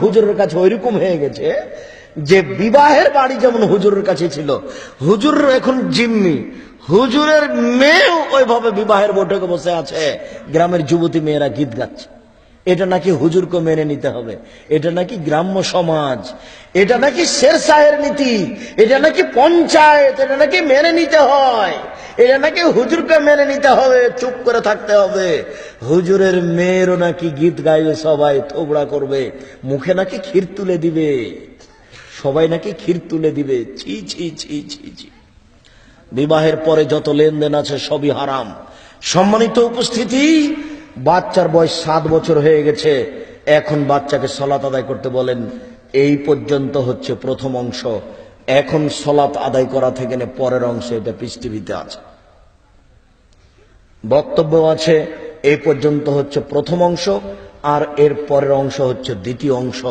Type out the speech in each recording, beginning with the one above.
হুজুরের কাছে ওইরকম হয়ে গেছে যে বিবাহের বাড়ি যেমন হুজুরের কাছে ছিল, হুজুর এখন জিম্মি। হুজুরের মেয়েও ওইভাবে বিবাহের বৈঠকে বসে আছে। গ্রামের যুবতী মেয়েরা গীত গাচ্ছে। এটা নাকি হুজুরকে মেনে নিতে হবে। এটা নাকি গ্রাম্য সমাজ। এটা নাকি শের শাহের নীতি। এটা নাকি পঞ্চায়েত। এটা নাকি মেনে নিতে হয়। এটা নাকি হুজুরকে মেনে নিতে হবে, চুপ করে থাকতে হবে। হুজুরের মেয়েরও নাকি গীত গাইবে, সবাই থোবড়া করবে, মুখে নাকি ক্ষীর তুলে দিবে। সবাই নাকি ক্ষীর তুলে দিবে। ছি ছি ছি ছি ছি। বিবাহের পরে যত লেনদেন আছে, সবই হারাম। সম্মানিত উপস্থিতি, বাচ্চার বয়স সাত বছর হয়ে গেছে। এখন বাচ্চাকে সলাত আদায় করতে বলেন, এই পর্যন্ত হচ্ছে প্রথম অংশ। এখন সলাত আদায় করা থেকে পরের অংশ, এটা পৃষ্টিভিতে আছে। বক্তব্য আছে এই পর্যন্ত হচ্ছে প্রথম অংশ, আর এর পরের অংশ হচ্ছে দ্বিতীয় অংশ।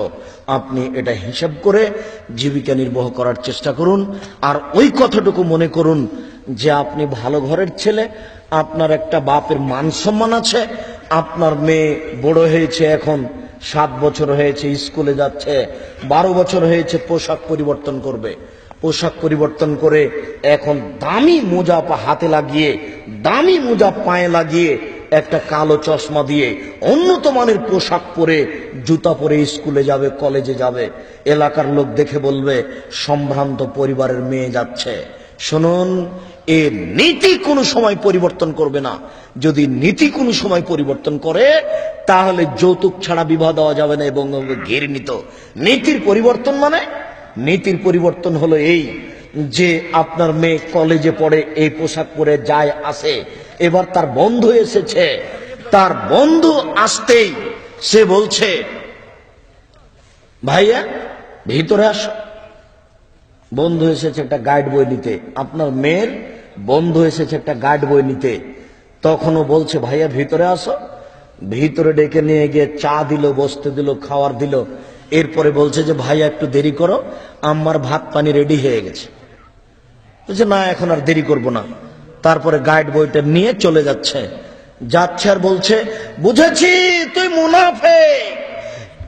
আপনি এটা হিসাব করে জীবিকা নির্বাহ করার চেষ্টা করুন, আর ওই কথাটুকু মনে করুন যে আপনি ভালো ঘরের ছেলে, আপনার একটা বাপের মান সম্মান আছে, আপনার মেয়ে বড় হয়েছে এখন, সাত বছর হয়েছে, স্কুলে যাচ্ছে, বারো বছর হয়েছে, পোশাক পরিবর্তন করবে। পোশাক পরিবর্তন করে এখন দামি মোজা হাতে লাগিয়ে, দামি মোজা পায়ে লাগিয়ে, একটা কালো চশমা দিয়ে উন্নত মানের পোশাক পরে জুতা পরে স্কুলে যাবে, কলেজে যাবে। এলাকার লোক দেখে বলবে, সম্ভ্রান্ত পরিবারের মেয়ে যাচ্ছে। শুনুন, এ নীতি কোনো সময় পরিবর্তন করবে না। যদি নীতি কোনো সময় পরিবর্তন করে, তাহলে যৌতুক ছাড়া বিবাহ দেওয়া যাবে না এবং ঘেরনিত নীতির পরিবর্তন মানে নীতির পরিবর্তন হলো এই যে আপনার মেয়ে কলেজে পড়ে, এই পোশাক পরে যায়, আসে। এবার তার বন্ধু এসেছে। তার বন্ধু আসতেই সে বলছে, ভাইয়া, ভিতরে আসো। বন্ধু এসেছে একটা গাইড বই নিতে। আপনার মেয়ের বন্ধু এসেছে একটা গাইড বই নিতে। তখনও বলছে, ভাইয়া, ভিতরে আসো। ভিতরে ডেকে নিয়ে গিয়ে চা দিল, বসতে দিল, খাওয়ার দিল। এরপরে বলছে যে, ভাইয়া, একটু দেরি করো, আমার ভাত পানি রেডি হয়ে গেছে। বলছে, না, এখন আর দেরি করব না। তারপরে গাইড বইটা নিয়ে চলে যাচ্ছে। যাচ্ছে আর বলছে, বুঝেছি, তুই মুনাফে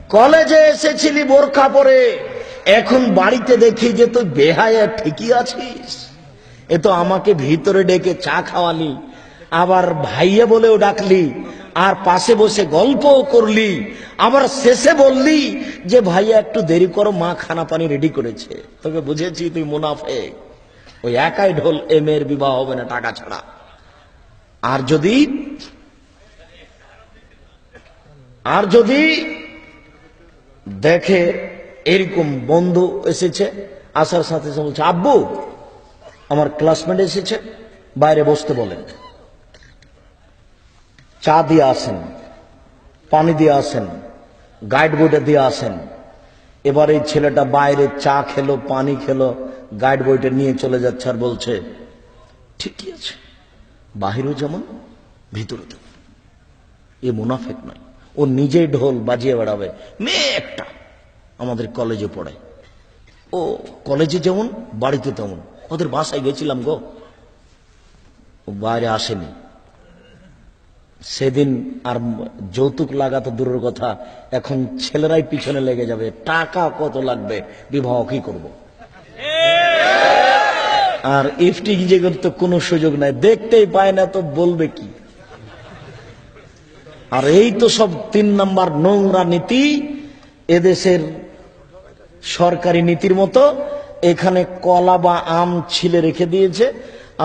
কলেজে এসেছিলি বোরখা পরে। এখন বাড়িতে দেখি যে, তুই বেহায়া, ঠিকই আছিস। এ তো আমাকে ভিতরে ডেকে চা খাওয়ালি, আবার ভাইয়া বলেও ডাকলি আর পাশে বসে গল্পও করলি, আবার শেষে বললি যে ভাইয়া একটু দেরি করো, মা খানা পানি রেডি করেছে। তোকে বুঝেছি, তুই মুনাফে। ওই একাই ঢোল এ মেয়ের বিবাহ হবে না, টাকা ছাড়া। আর যদি আর যদি দেখে এরকম বন্ধু এসেছে, আসার সাথে বলছে, আব্বু, আমার ক্লাসমেট এসেছে, বাইরে বসতে বলেন। চা দিয়ে আসেন, পানি দিয়ে আসেন গাইড বইটা দিয়ে আসেন। এবার এই ছেলেটা বাইরে চা খেলো, পানি খেলো গাইড বইটা নিয়ে চলে যাচ্ছে আর বলছে, ঠিকই আছে, বাহিরেও যেমন, ভিতরে তেমন। এ মুনাফেক নয়, ও নিজেই ঢোল বাজিয়ে বেড়াবে। মেয়ে একটা আমাদের কলেজে পড়ে। ও কলেজে যেমন, বাড়িতে তেমন। ওদের বাসায় গেছিলাম গো। ও বাইরে আসেনি। সেদিন আর যৌতুক লাগাতো দূরের কথা, এখন ছেলেরাই পিছনে লেগে যাবে, টাকা কত লাগবে, বিবাহ কি করব। আর ইফটি যে করতে কোনো সুযোগ নাই, দেখতেই পায় না তো বলবে কি আর এই তো সব তিন নাম্বার নোংরা নীতি, এদেশের সরকারি নীতির মতো, এখানে কলা বা আম ছিলে রেখে দিয়েছে,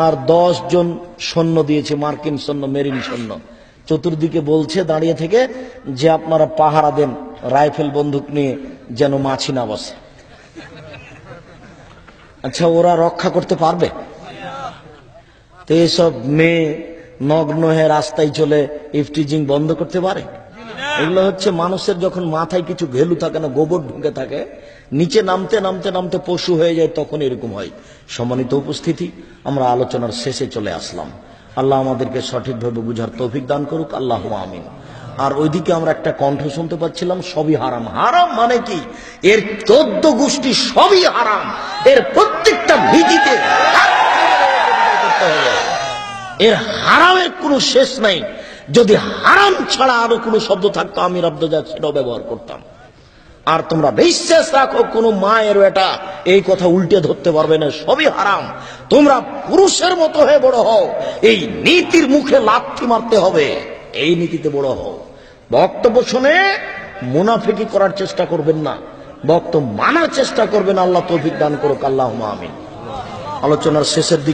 আর দশ জন সৈন্য দিয়েছে, মার্কিন সৈন্য, মেরিন সৈন্য চতুর্দিকে বলছে, দাঁড়িয়ে থেকে যে আপনারা পাহারা দেন রাইফেল বন্দুক নিয়ে যেন মাছি না বসে। আচ্ছা ওরা রক্ষা করতে পারবে? তো এসব মেয়ে নগ্ন হয়ে রাস্তায় চলে ইফটিজিং বন্ধ করতে পারে? এগুলো হচ্ছে মানুষের যখন মাথায় কিছু ভ্যালু থাকে না, গোবর ঢুকে থাকে, নিচে নামতে নামতে নামতে পশু হয়ে যায়, তখন এরকম হয়। সম্মানিত উপস্থিতি, আমরা আলোচনার শেষে চলে আসলাম। আল্লাহ আমাদেরকে সঠিকভাবে বুঝার তৌফিক দান করুক আল্লাহ আমিন। আর ওইদিকে আমরা একটা কণ্ঠ শুনতে পাচ্ছিলাম, সবই হারাম। হারাম মানে কি? এর চোদ্দ গোষ্ঠী সবই হারাম। এর প্রত্যেকটা ভিজিতে এর হারামের কোনো শেষ নাই। যদি হারাম ছাড়া আরও কোনো শব্দ থাকতো, আমি রব্দ যা সেটাও ব্যবহার করতাম। আর তোমরা বিশ্বাস রাখো, কোন মায়ের এটা এই কথা উল্টে ধরতে পারবে না, সবই হারাম। তোমরা পুরুষের মতো হয়ে বড় হও, এই নীতির মুখে লাথি মারতে হবে, এই নীতিতে বড় হও। বক্তব্য শুনে মুনাফিকি করার চেষ্টা করবেন না, বক্তব্য মানার চেষ্টা করবেন, আল্লাহ তৌফিক দান করুক আল্লাহ আমিন। আলোচনার শেষের দিকে